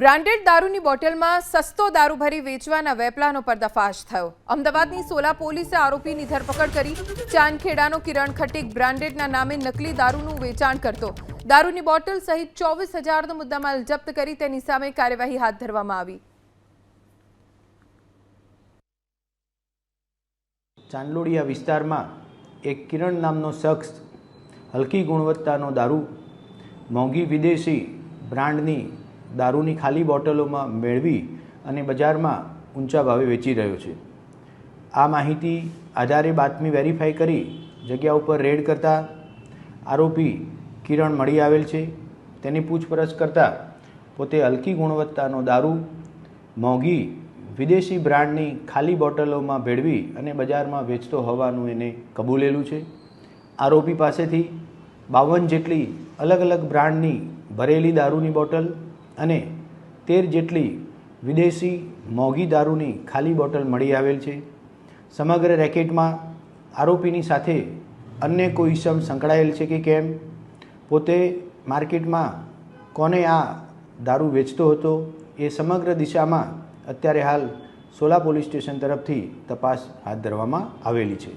Branded દારૂની બોટલમાં સસ્તો દારૂ ભરી વેચવાના વેપલાનો પર્દાફાશ થયો. અમદાવાદની સોલા પોલીસે આરોપીની ધરપકડ કરી ચાંદખેડાનો કિરણ ખટીક બ્રાન્ડેડના નામે નકલી દારૂનું વેચાણ કરતો. દારૂની બોટલ સહિત ચોવીસ હજારનો મુદ્દામાલ જપ્ત કરી તેની સામે કાર્યવાહી હાથ ધરવામાં આવી. ચાંદલોડિયા વિસ્તારમાં એક કિરણ નામનો શખ્સ હલકી ગુણવત્તાનો દારૂ, મોંઘી વિદેશી બ્રાન્ડની દારૂની ખાલી બોટલોમાં મેળવી અને બજારમાં ઊંચા ભાવે વેચી રહ્યો છે. આ માહિતી આધારે બાતમી વેરીફાઈ કરી જગ્યા ઉપર રેડ કરતા આરોપી કિરણ મળી આવેલ છે. તેની પૂછપરછ કરતાં પોતે હલકી ગુણવત્તાનો દારૂ, મોંઘી, વિદેશી બ્રાન્ડની ખાલી બોટલોમાં ભેળવી અને બજારમાં વેચતો હોવાનું એને કબૂલેલું છે. આરોપી પાસેથી બાવન જેટલી અલગ અલગ બ્રાન્ડની ભરેલી દારૂની બોટલ અને તેર જેટલી વિદેશી મોંઘી દારૂની ખાલી બોટલ મળી આવેલ છે. સમગ્ર રેકેટમાં આરોપીની સાથે અન્ય કોઈ ઇસમ સંકળાયેલ છે કે કેમ? પોતે માર્કેટમાં કોને આ દારૂ વેચતો હતો એ સમગ્ર દિશામાં અત્યારે હાલ સોલા પોલીસ સ્ટેશન તરફથી તપાસ હાથ ધરવામાં આવેલી છે.